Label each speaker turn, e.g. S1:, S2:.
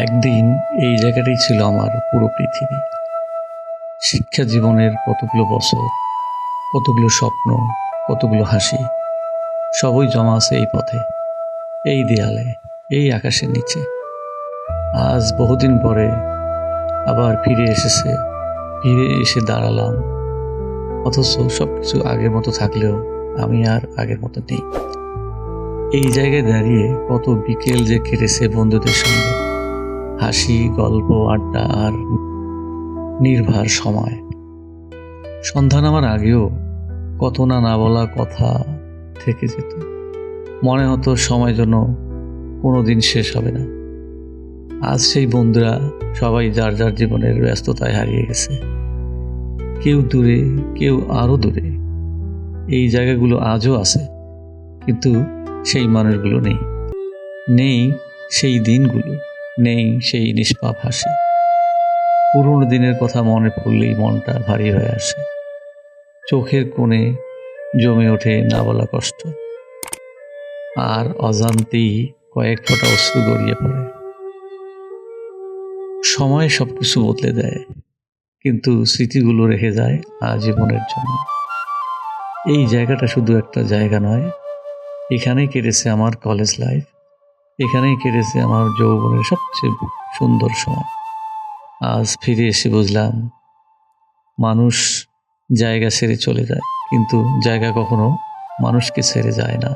S1: এই জায়গাটাই ছিল আমার পুরো পৃথিবী। শিক্ষা জীবনের কতগুলো বছর, কতগুলো স্বপ্ন, কতগুলো হাসি, সবই জমা আছে এই পথে, এই দেয়ালে, এই আকাশের নিচে। আজ বহুদিন পরে আবার ফিরে এসেছে, ফিরে এসে দাঁড়ালাম। অথচ সব কিছু আগের মতো থাকলেও আমি আর আগের মতো নেই। এই জায়গায় দাঁড়িয়ে কত বিকেল যে কেটেছে বন্ধুদের সঙ্গে। হাসি, গল্প, আড্ডা আর নির্ভার সময়। সন্ধ্যা নামার আগেও কত না না বলা কথা থেকে যেত। মনে হতো সময় যেন কোনো দিন শেষ হবে না। আজ সেই বন্ধুরা সবাই যার যার জীবনের ব্যস্ততায় হারিয়ে গেছে। কেউ দূরে, কেউ আরও দূরে। এই জায়গাগুলো আজও আছে, কিন্তু সেই মানুষগুলো নেই। নেই সেই দিনগুলো। নেই সেই নিষ্পাপ হাসি। পুরনো দিনের কথা মনে পড়লেই মনটা ভারী হয়ে আসে। চোখের কোণে জমে ওঠে না বলা কষ্ট। আর অজান্তেই কয়েক ফোঁটা অশ্রু গড়িয়ে পড়ে। সময় সব কিছু বদলে দেয়, কিন্তু স্মৃতিগুলো রেখে যায় আজীবনের জন্য। এই জায়গাটা শুধু একটা জায়গা নয়, এখানেই কেটেছে আমার কলেজ লাইফ এখানেই কেটেছে আমার যৌবনের সবচেয়ে সুন্দর সময়। আজ ফিরে এসে বুঝলাম, মানুষ জায়গা ছেড়ে চলে যায়, কিন্তু জায়গা কখনো মানুষকে ছেড়ে যায় না।